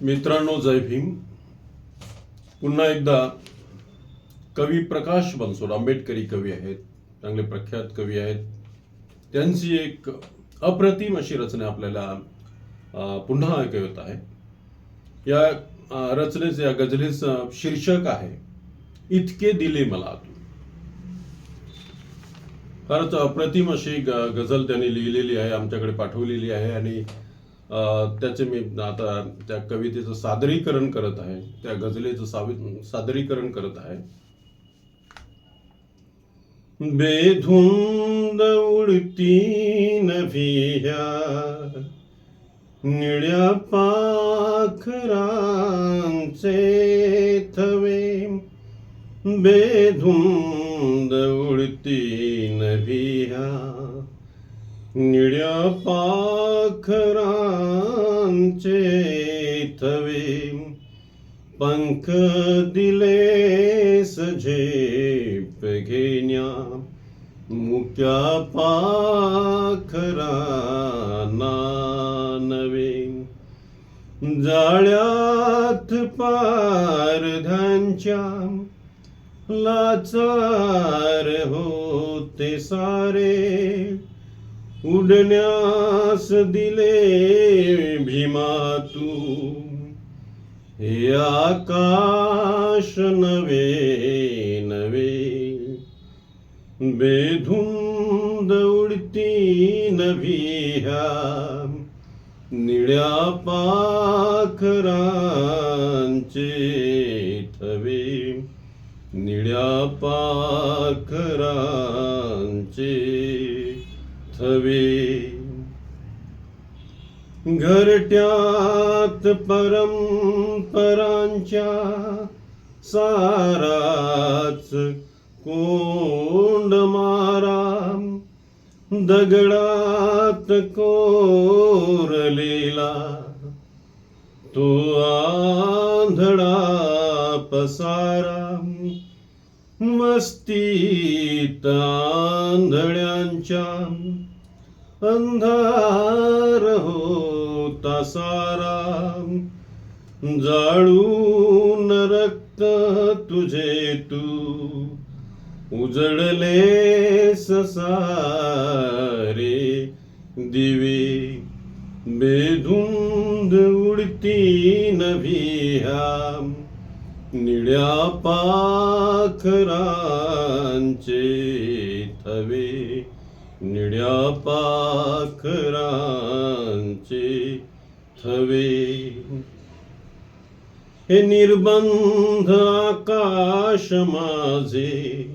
मित्रांनो जय भीम. पुन्हा एकदा कवी प्रकाश बनसोड आंबेडकरी कवी आहेत चांगले प्रख्यात कवी आहेत. त्यांची एक अप्रतिम अशी रचना आपल्याला पुन्हा ऐकवत आहे. या रचनेचं या गजलेचं शीर्षक आहे इतके दिले मला तू. फारच अप्रतिम अशी ग- गझल त्यांनी लिहिलेली आहे आमच्याकडे पाठवलेली आहे आणि त्याचे मी आता त्या कवितेचं सादरीकरण करत आहे त्या गझलेचं सावी सादरीकरण करत आहे. बेधुंद उडती नभिया निळ्या पाखरांचे थवे. बेधुंद उडती नभिया निळ्या पाखरांचे थवे पंख दिले सझेप घेण्या मुक्या पाखराना नवे. जाळ्यात पारधांच्या लाचार होते सारे. उडण्यास दिले भीमा तू. हे आकाश नवे नवे बेधुंद उडती नभिया निळ्या पाखरांचे थवे. निळ्या पाखरांचे थवे. घरट्यात परंपरांच्या साराच कोंड मारा. दगडात कोरलेला तो आंधळा पसारा. मस्ती आंधळ्यांच्या अंधार होता सारा. जाळून रक्त तुझे तू उजळले ससारे. दिवे बेधुंद उडती नभिया निळ्या पाखरांचे थवे निळ्या पाखरांचे थवे. हे निर्बंध आकाश माझे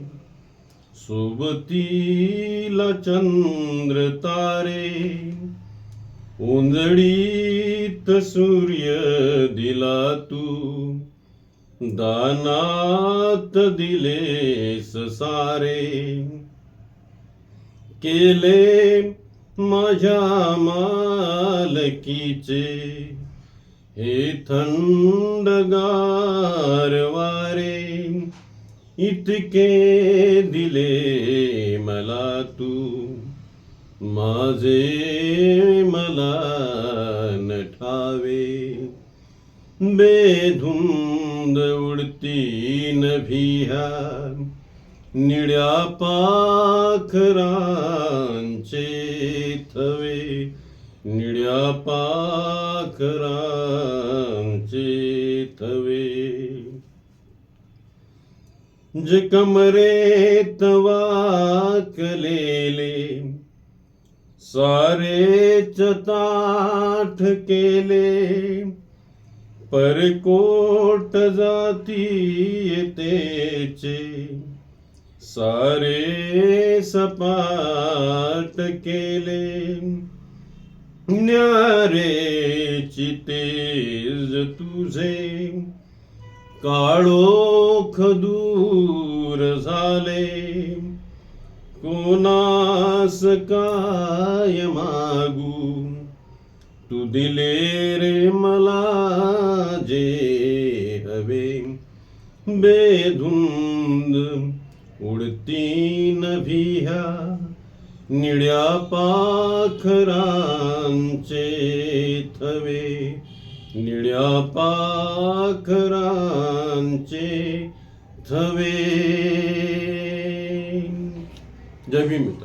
सोबतीला चंद्र तारे. उंजळीत सूर्य दिला तू दानात दिलेस सारे केले माझ्या मालकीचे. हे थंडगार वारे इतके दिले मला तू. माझे मला नठावे बेधुंद उडती नभिया निळ्या पाखरांचे थवे निळ्या पाखरांचे थवे जे कमरेत वाकलेले सारे ताठ केले परकोट जाती येतेचे सारे सपाट केले। न्यारेची तेज तुझे। काळोख दूर झाले। कोणास काय मागू? तू दिले रे मला जे हवे. बेधुंद उडती नभिया निळ्या पाखरांचे थवे. निळ्या पाखरांचे थवे. जय भीम